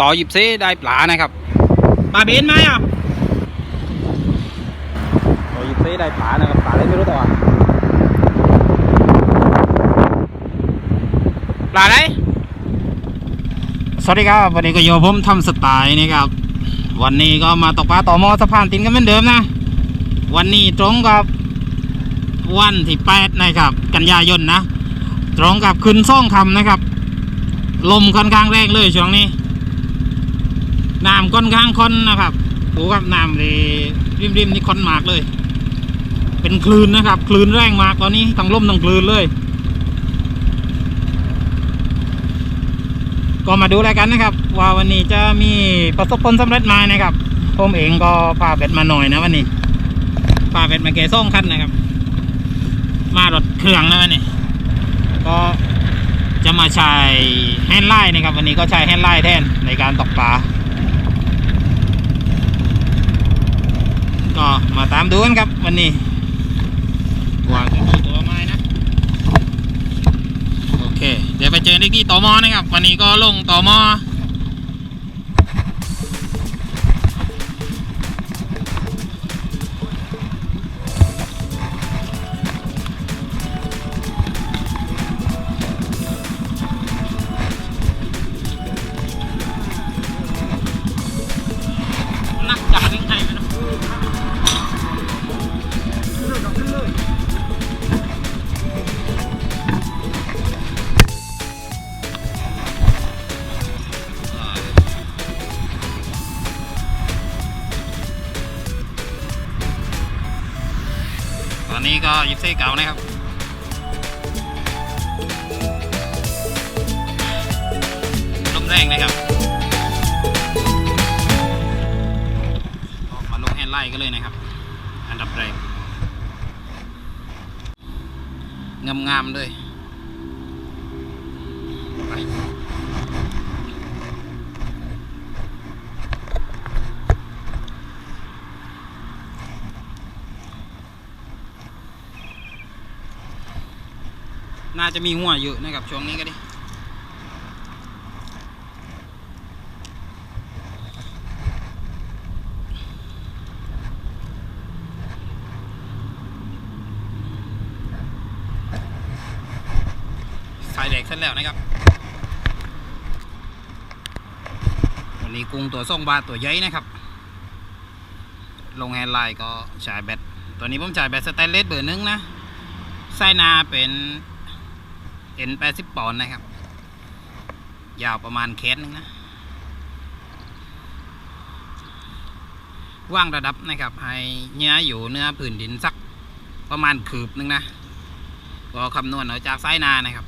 ต่อหยิบเซได้ปลานะครับปลาเบนไหมอะต่อหยิบเซได้ปลานะครับปลาอะไรไม่รู้ตัวปลาอะไรสวัสดีครับวันนี้ก็โยผมทำสไตล์นะครับ วันนี้ก็มาตกปลาต่อมอสะพานตินกันเหมือนเดิมนะ วันนี้ตรงกับวันที่แปดนะครับ กันยายนนะ ตรงกับคืนซ่องคำนะครับ ลมค่อนข้างแรงเลยช่วงนี้ น้ำค่อนข้างค้นนะครับดูครับน้ำเลยริมๆนี่ค้นมากเลย เป็นคลื่นนะครับ คลื่นแรงมากตอนนี้ทั้งลมทั้งคลื่นเลย ก็มาดูรายกันนะครับ ว่าวันนี้จะมีประสบผลสำเร็จไหมานะครับ ผมเองก็พาเบ็ดมาหน่อยนะวันนี้พาเบ็ดมาแก่ซ่องคันนะครับ มารถเครื่องนะวันนี้ก็จะมาใช้แฮนด์ไลน์นะครับ วันนี้ก็ใช้แฮนด์ไลน์แทนในการตกปลา ก็มาตามดูกันครับวันนี้วาจะมีตัวไม้นะ โอเค เดี๋ยวไปเจอที่ที่ตอมอนะครับ วันนี้ก็ลงต่อมอ นี้ก็ยิปซี่เก่านะครับลมแรงนะครับมาลงแฮนไลน์กันเลยนะครับ อันดับแรกงามๆเลย น่าจะมีหัวเยอะนะครับช่วงนี้ก็ดิสายแดกเสร็จแล้วนะครับ วันนี้กุ้งตัวส่งบาตัวใหญ่นะครับ ลงแฮนไลน์ก็ฉายแบต ตัวนี้ผมฉายแบตสแตนเลสเบอร์หนึงนะไส้นาเป็น N 8 0ปอนด์นะครับ ยาวประมาณเคสหนึงนะว่างระดับนะครับ ให้เนื้ออยู่เนื้อผืนดินสักประมาณคืบหนึงนะก็คำนวณเอาจากไส้นานะครับ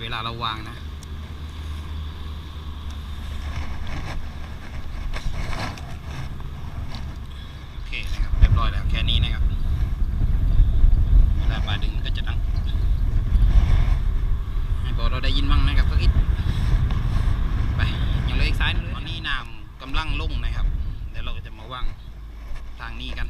เวลาเราวางนะโอเคนะครับเรียบร้อยแล้วแค่นี้นะครับเวลาปลาดึงก็จะดัง ให้บอกเรา ได้ยินบ้างนะครับก็คิดไปยังเลยอีกซ้ายนึงตอนนี้น้ำกำลังลงนะครับเดี๋ยวเราจะมาว่างทางนี้กัน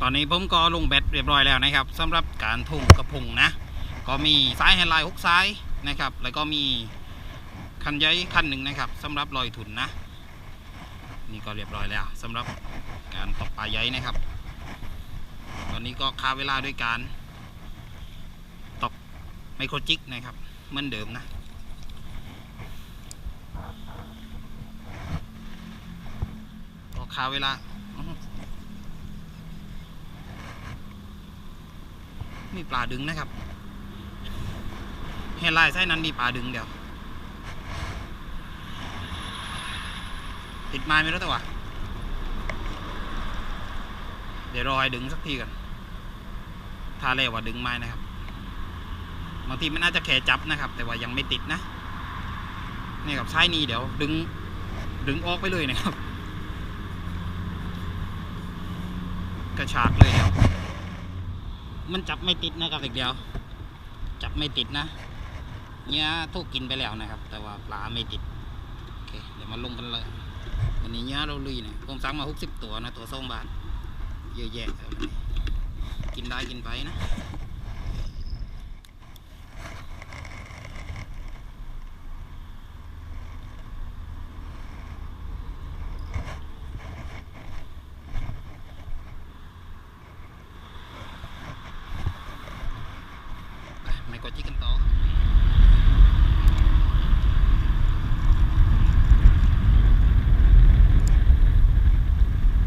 ตอนนี้ผมก็ลงแบตเรียบร้อยแล้วนะครับสำหรับการทุ่งกระพุงนะ ก็มีซ้ายแฮนไลน์หกซ้ายนะครับ แล้วก็มีคันย้อยคันหนึ่งนะครับสำหรับลอยถุนนะ นี่ก็เรียบร้อยแล้วสำหรับการตกปลาย้อยนะครับ ตอนนี้ก็คาเวลาด้วยการตกไมโครจิกนะครับเหมือนเดิมนะก็คาเวลามีปลาดึงนะครับแฮนด์ไลน์ไส้นั้นมีปลาดึงเดียว ติดไม้ไม่รู้แต่ว่าเดี๋ยวรอให้ดึงสักทีก่อนถ้าเรียกว่าดึงไม้นะครับบางทีมันน่าจะแขจับนะครับ แต่ว่ายังไม่ติดนะนี่กับซ้นี้เดี๋ยว ดึง ดึงออกไปเลยนะครับ กระชากเลยเดี๋ยวมันจับไม่ติดนะครับอีกเดียว จับไม่ติดนะเนี้ยทุกกินไปแล้วนะครับ แต่ว่าปลาไม่ติดโอเคเดี๋ยวมาลงกันเลย วันนี้เนื้อเราลุยเนี่ยผมสั่งมาหกสิบตัวนะ ตัวสองบาท เยอะแยะกินได้กินไปนะ ไม่กดจิกกันต่อ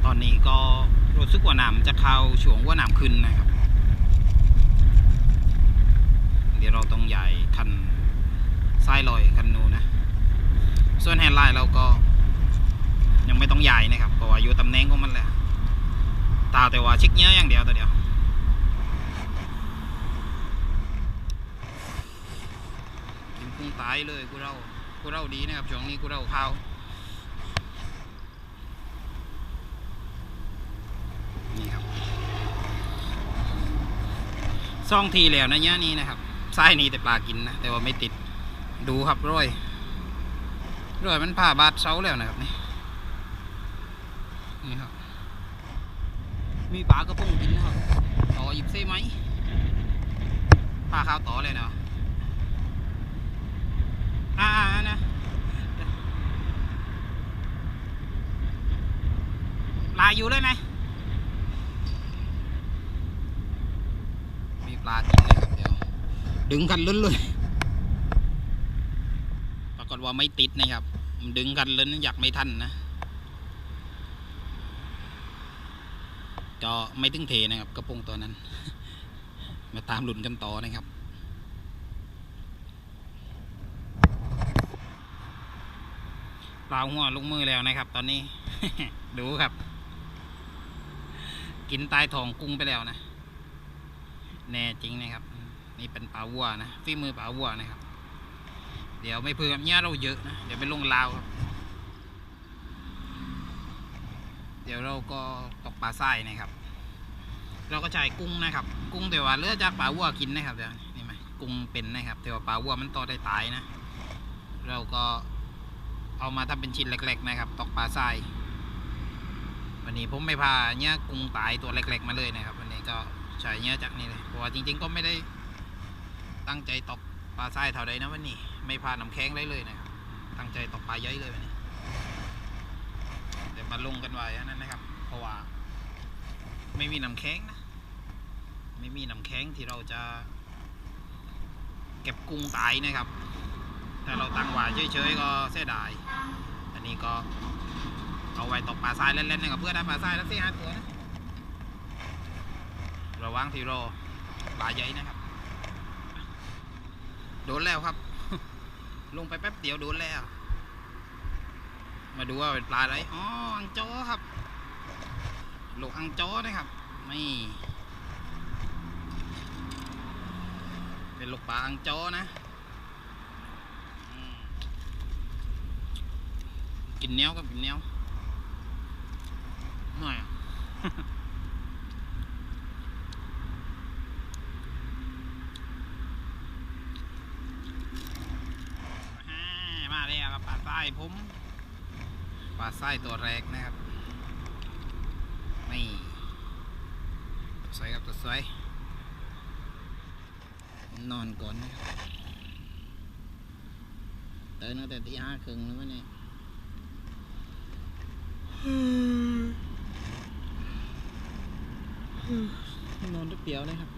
ตอนนี้ก็รู้ สึกว่าน้ำจะเข้าช่วงว่าน้ำขึ้นนะครับ เดี๋ยวเราต้องใหญ่คันไส้ลอยคันนูนะ ส่วนแฮนด์ไลน์เราก็ ยังไม่ต้องใหญ่นะครับเพราะว่าอยู่ตำแหน่งของมันแหละตาแต่ว่าชิกเนี้ยอย่างเดียวตัวเดียวกินกุ้งตายเลยกูเรากูเราดีนะครับช่วงนี้กูเราเข้าวนี่ครับ ซ่องทีแล้วนะเนี้ยนี้นะครับไส้นี้แต่ปลากินนะแต่ว่าไม่ติดดูครับร้อยร้อยมันผ่าบาดเสาแล้วนะครับนี่นี่ครับมีปลากระพงกินนะครับต่อหยิบเส้ไหมปลาข้าวต่อเลยเนาะอ่าๆนะลายอยู่เลยไหม ปลากินนะครับเดี๋ยวดึงกันลุ้นเลยปรากฏว่าไม่ติดนะครับมันดึงกันลุ้นอยากไม่ทันนะก็ไม่ตึงเทนะครับกระโปรงตัวนั้น มาตามหลุนกันต่อนะครับปลาหัวลงมือแล้วนะครับ ตอนนี้ ดูครับ กินใต้ท้องกุ้งไปแล้วนะ แน่จริงนะครับ นี่เป็นปลาวัวนะฝีมือปลาวัวนะครับ เดี๋ยวไม่เพิ่มเนี่ยเราเยอะนะเดี๋ยวไปลงลาวครับ เดี๋ยวเราก็ตกปลาไส้นะครับ เราก็ใช้กุ้งนะครับ กุ้งแต่ว่าเลือดจากปลาวัวกินนะครับเดี๋ยวนี่ไหมกุ้งเป็นนะครับ แต่ว่าปลาวัวมันโตได้ตายนะ เราก็เอามาทำเป็นชิ้นเล็ก ๆ นะครับ ตกปลาทรายวันนี้ผมไม่พาเนื้อกุ้งตายตัวเล็ก ๆ มาเลยนะครับ วันนี้ก็ ใช้เนื้อจากนี้เลยเพราะว่าจริง ๆ ก็ไม่ได้ตั้งใจตกปลาทรายเท่าใดนะวันนี้ ไม่พาน้ำแข็งเลยเลยนะครับ ตั้งใจตกปลาเยอะเลยวันนี้เดี๋ยวมาลงกันไว้นนั้นนะครับ เพราะว่า ไม่มีน้ำแข็งนะ ไม่มีน้ำแข็งที่เราจะ เก็บกุ้งตายนะครับ ถ้าเราตั้งไว้เฉยๆก็เสียดาย อันนี้ก็เอาไว้ตกปลาทรายเล่นๆนะครับเพื่อได้ปลาทรายแล้วสี่ห้าตัวนะ ระวังทีโรปลาใหญ่นะครับ โดนแล้วครับ ลงไปแป๊บเดียวโดนแล้ว มาดูว่าเป็นปลาอะไรอ๋ออังโจครับลูกอังโจนะครับนี่เป็นลูกปลาอังโจนะกินเนี้ยวกับกินเนี้ยวหน่อย อ่ามาเลยครับปลาไส้ผมปลาไส้ตัวแรกนะครับ นี่ตัวสวยครับตัวสวยนอนก่อนนะครับตื่นตั้งแต่ตีห้าครึ่งแล้ววะเนี่ยนอนแป๊บเดียวนะครับ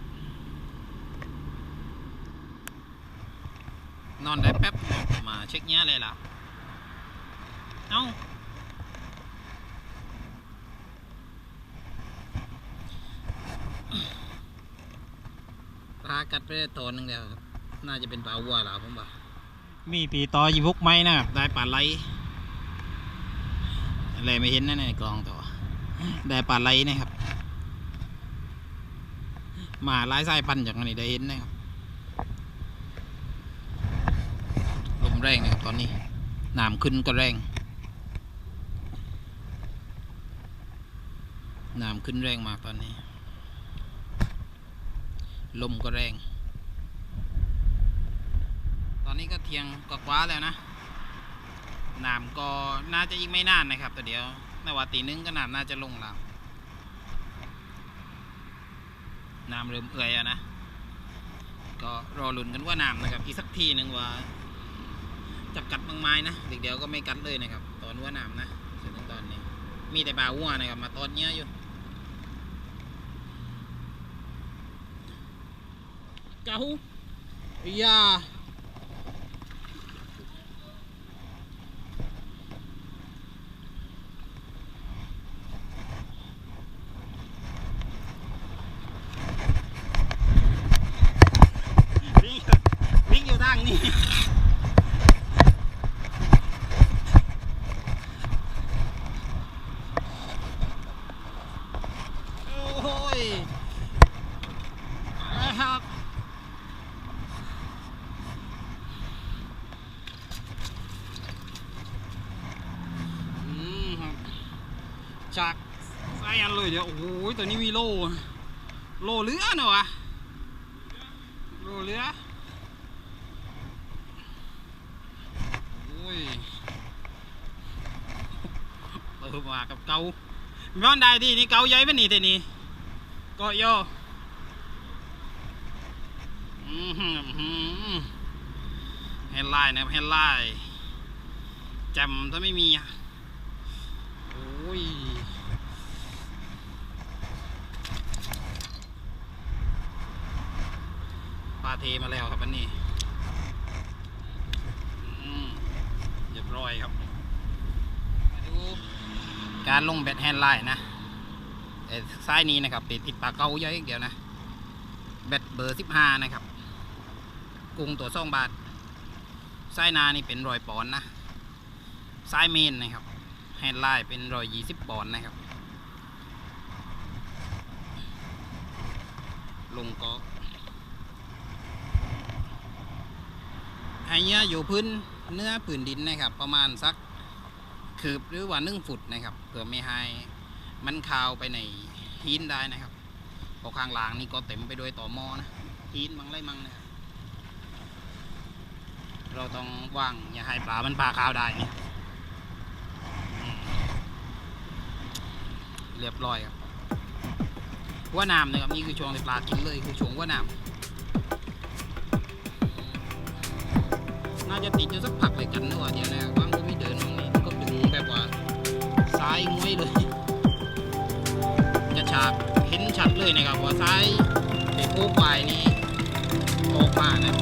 นอนได้แป๊บมาเช็คเงี้ยเลยล่ะ เอาปลากัดไปได้ตัวหนึงแล้วครับ น่าจะเป็นปลาวัวแล้วผมว่า มีปีต่อยีบุกไหมนะครับ ได้ปลาไหลอะไรไม่เห็นนะในกลองต่อได้ปลาไหลนะครับ มาหลายสายพันธุ์จากนี้ได้เห็นนะครับลมแรงนะครับตอนนี้น้ำขึ้นก็แรง น้ำขึ้นแรงมากตอนนี้ ลมก็แรง ตอนนี้ก็เทียงกว่าแล้วนะน้ำก็น่าจะอีกไม่นานนะครับแต่เดี๋ยวในว่าตีหนึงก็น้ำน่าจะลงแล้วน้ำเริ่มเอื่อยอะนะ ก็รอลุ้นกันว่าน้ำนะครับ อีกสักทีหนึ่งว่าจะกัดบางไม้นะเด็กเดียวก็ไม่กัดเลยนะครับ ตอนว่าน้ำนะถึงตอนนี้ มีแต่บาวัวนะครับ มาตอนเนี้ยอยู่ เก้าอย่าวิ่งวิ่งอยู่ทางนี้ โอ้ยนะครับ อืมครับจากไส้อันเลยเดี๋ ยตัวนี้มีโลโลเรือเนอะวะโลเรือโอ้ยเออมากับเกาย้อนได้ที่นี่เกาใหญ่ปะนี่ทีนี้เก็ย่ออืมหืมหืมเฮดไลน์นะครับเฮดไลน์จำถ้าไม่มีอะโอ้ย ปลาเทมาแล้วครับอันนี้เรียบร้อยครับมาดูการลงแบตแฮนด์ไลน์นะแต่ซ้ายนี้นะครับติดติดปลาเกาเยอะอีกเดียวนะแบตเบอร์สิบห้านะครับกุ้งตัวสองบาทซ้ายนานี่เป็นรอยปอนนะซ้ายเมนนะครับแฮนด์ไลน์เป็นรอยยี่สิบปอนนะครับลงก็ ไอเนี้ยอยู่พื้นเนื้อผืนดินนะครับ ประมาณสักคืบหรือว่านึ่งฟุตนะครับเพื่อไม่ให้มันคาวไปในหินได้นะครับเพราะข้างล่างนี่ก็เต็มไปด้วยต่อหมอนะหินมังไรมังนะครับเราต้องว่างอย่าให้ปลามันปลาคาวได้นี่เรียบร้อยครับว่าน้ำนะครับนี่คือช่วงที่ปลากินเลยคือช่วงว่าน้ำ น่าจะติดอยู่สักพักเลยกันนะว่าเดี๋ยวนะว่างก็ไม่เดินว่างนี่ก็ดึงแบบว่าซ้ายงวยเลย จะฉากเห็นชัดเลยนะครับว่าซ้ายไปโค้งไปนี่ออกมานะ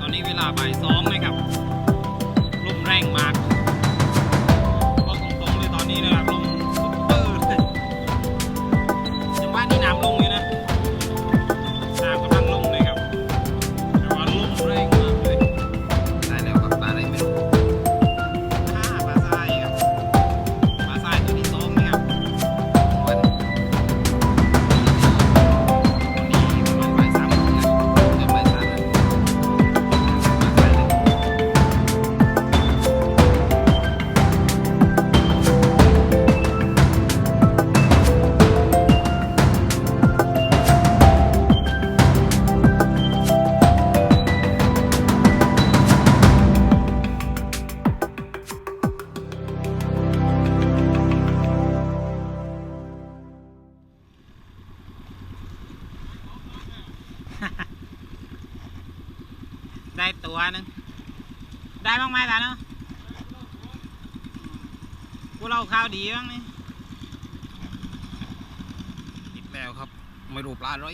ตอนนี้เวลาบ่ายสอง ไม่รู้ปลาอะไร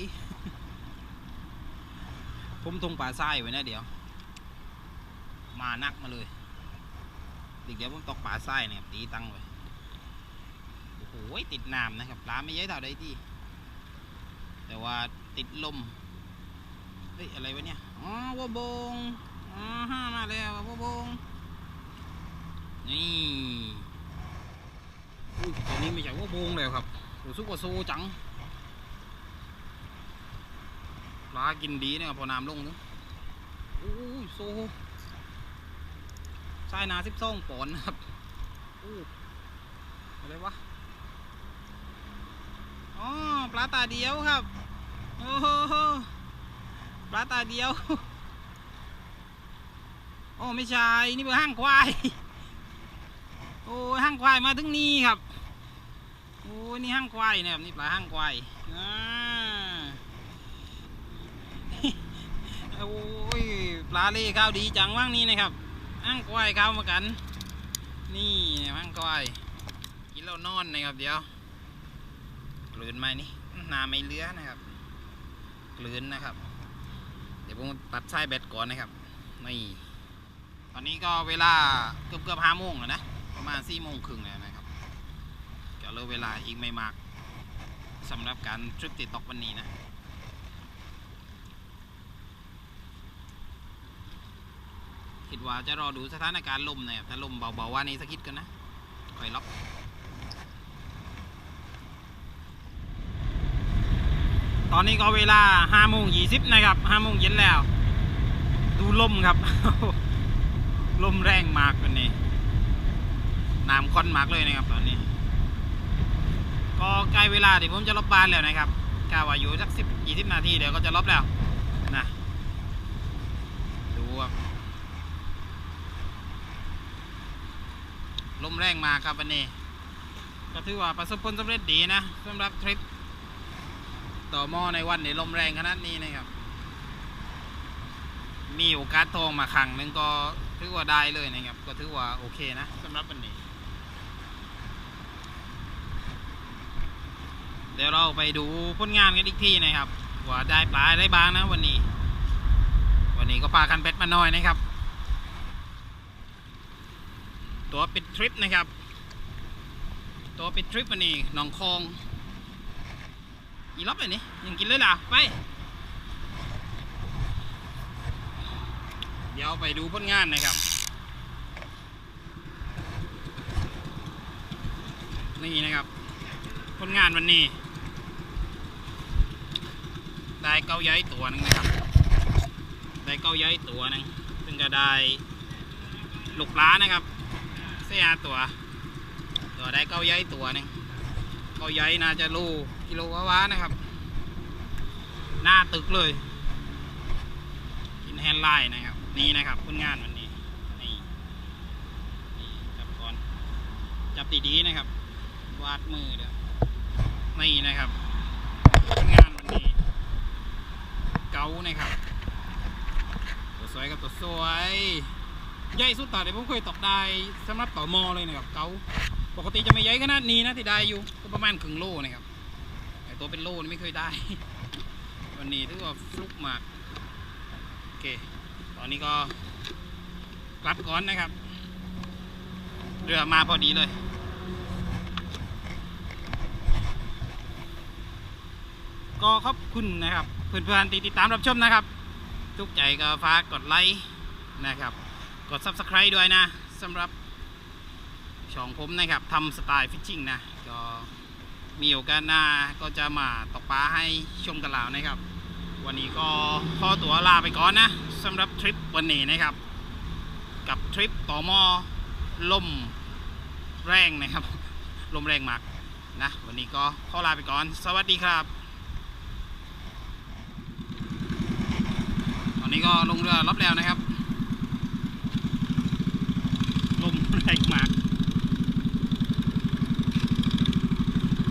ผมทงปลาทรายไว้นะเดี๋ยว มานักมาเลยเดี๋ยวเดี๋ยวผมตกปลาทรายเนี่ยตีตังไว้โอ้โหติดน้ำนะครับปลาไม่เยอะเท่าใดที่ แต่ว่าติดลมเฮ้ยอะไรวะเนี่ยอ๋อวัวบงอ๋อห้ามาแล้ววัวบงนี่อุ้ยตัวนี้ไม่ใช่วัวบงแล้วครับรู้สึกว่าโซจัง ป ลากินดีนะครับพอน้ำลงเนอะอุ้ยโซใส่นาสิบสองปอนนะครับอู้อะไรวะอ๋อปลาตาเดียวครับโอ้โหปลาตาเดียวโอ้ไม่ใช่นี่เบอร์ห้างควายโอ้ยห้างควายมาถึงนี่ครับโอ้ยนี่ห้างควายนะครับนี่ปลาห้างควายอ่า โอ้ยปลาเล่ข้าวดีจังว่างนี้นะครับห้างควายข้าวมากัน นี่ห้างควายกินแล้วนอนนะครับเดี๋ยวกลืนไหมนี่นาไม่เลือนะครับกลืนนะครับ เดี๋ยวผมตัดสายแบตก่อนนะครับนี่ตอนนี้ก็เวลาเกือบเกือบห้าโมงแล้วนะประมาณสี่โมงครึ่งแล้วนะครับก็เหลยเวลาอีกไม่มากสำหรับการทริปติดตกวันนี้นะ คิดว่าจะรอดูสถานการณ์ลมน่อยครับถ้าลมเบาๆว่านี้สักคิดกันนะคอยล็อกตอนนี้ก็เวลาห้าโมงยี่สิบนะครับห้าโมงเย็นแล้ว ดูลมครับ ลมแรงมากวันนี้น้ำค่อนมากเลยนะครับตอนนี้ ก็ใกล้เวลาที่ผมจะลบบ้านแล้วนะครับกะว่าอยู่สักสิบยี่สิบนาทีเดี๋ยวก็จะลบแล้วนะดูครับ ลมแรงมาครับวันนี้ก็ถือว่าประสบผลสำเร็จดีนะสำหรับทริป ต่อหม้อในวันนี้ลมแรงขนาดนี้นะครับ มีโอกาสทองมาครั้งหนึงก็ถือว่าได้เลยนะครับ ก็ถือว่าโอเคนะสำหรับวันนี้ เดี๋ยวเราไปดูผลงานกันอีกทีนะครับ ว่าได้ปลาได้บ้างนะวันนี้ วันนี้ก็ปลาคันเป็ดมาหน่อยนะครับ ตัวปิดทริปนะครับ ตัวปิดทริปวันนี้หนองคองอีล็อบเลยนี่ยังกินเลยล่ะไป เดี๋ยวไปดูผลงานนะครับ นี่นะครับผลงานวันนี้ได้เก้าย้ายตัวหนึงนะครับได้เก้าย้ายตัวหนึงซึ่งก็ได้ลูกปลานะครับ เสียตัว ตัวได้เก้าย้ายตัวหนึงเก้าย้ายน่าจะรูกิโลวะๆนะครับ หน้าตึกเลย กินแฮนไลน์นะครับ นี่นะครับผลงานวันนี้นี่นี่จับก่อน จับดีๆนะครับ วาดมือเด้อนี่นะครับผลงานวันนี้เกานะครับ ตัวสวยกับตัวสวย ใหญ่สุดต่อที่ผมเคยตกได้สำหรับต่อมอเลยนะครับเกาปกติจะไม่ใหญ่ขนาดนี้นะที่ได้อยู่ก็ประมาณครึ่งโลนะครับแต่ตัวเป็นโลนี่ไม่เคยได้ วันนี้ถือว่าฟลุกมากโอเค ตอนนี้ก็กลับก่อนนะครับเรือมาพอดีเลยก็ขอบคุณนะครับเพื่อนๆที่ติดตามรับชมนะครับ ทุกใจก็ฝากกดไลค์นะครับ กด subscribe ด้วยนะสำหรับช่องผมนะครับทำสไตล์ฟิชชิ่งนะ ก็มีโอกาสหน้าก็จะมาตกปลาให้ชมกันแล้วนะครับ วันนี้ก็ขอตัวลาไปก่อนนะสำหรับทริปวันนี้นะครับ กับทริปต่อมอลมแรงนะครับ ลมแรงมากนะ วันนี้ก็ขอลาไปก่อน สวัสดีครับ ตอนนี้ก็ลงเรือรับแล้วนะครับ take Mac.